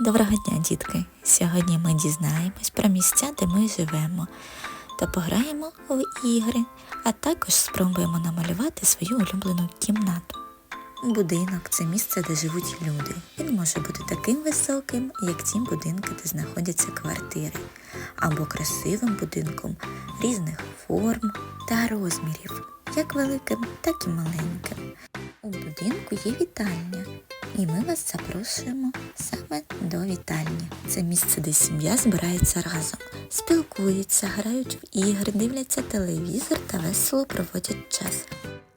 Доброго дня, дітки! Сьогодні ми дізнаємось про місця, де ми живемо, та пограємо в ігри, а також спробуємо намалювати свою улюблену кімнату. Будинок це місце, де живуть люди. Він може бути таким високим, як ті будинки, де знаходяться квартири, або красивим будинком різних форм та розмірів, як великим, так і маленьким. У будинку є вітальня, і ми вас запрошуємо саме до вітальні. Це місце, де сім'я збирається разом, спілкуються, грають в ігри, дивляться телевізор та весело проводять час.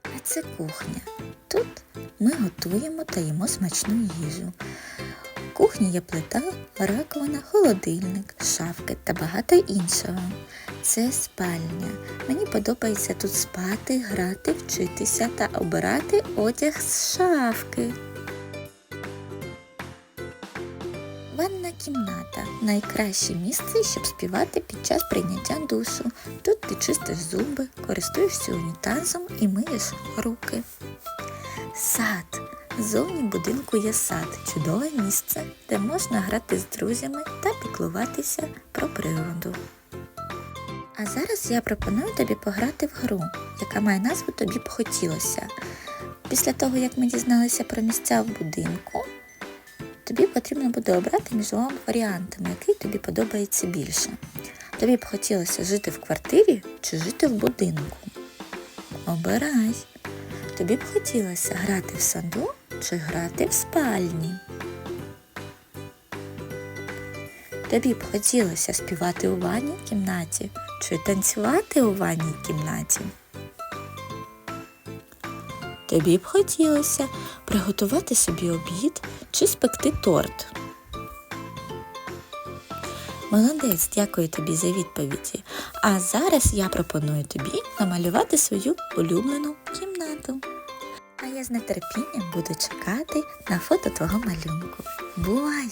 А це кухня. Тут ми готуємо та їмо смачну їжу. В кухні є плита, раковина, холодильник, шафки та багато іншого. Це спальня. Мені подобається тут спати, грати, вчитися та обирати одяг з шафки. Ванна кімната найкраще місце, щоб співати під час прийняття душу. Тут ти чистиш зуби, користуєшся унітазом і миєш руки. Сад. Зовні будинку є сад, чудове місце, де можна грати з друзями та піклуватися про природу. А зараз я пропоную тобі пограти в гру, яка має назву Тобі б хотілося. Після того, як ми дізналися про місця в будинку, тобі потрібно буде обрати між двома варіантами, який тобі подобається більше. Тобі б хотілося жити в квартирі чи жити в будинку. Обирай. Тобі б хотілося грати в саду чи грати в спальні. Тобі б хотілося співати у ванній кімнаті чи танцювати у ванній кімнаті. Тобі б хотілося приготувати собі обід чи спекти торт. Молодець, дякую тобі за відповіді. А зараз я пропоную тобі намалювати свою улюблену кімнату. А я з нетерпінням буду чекати на фото твого малюнку. Бувай!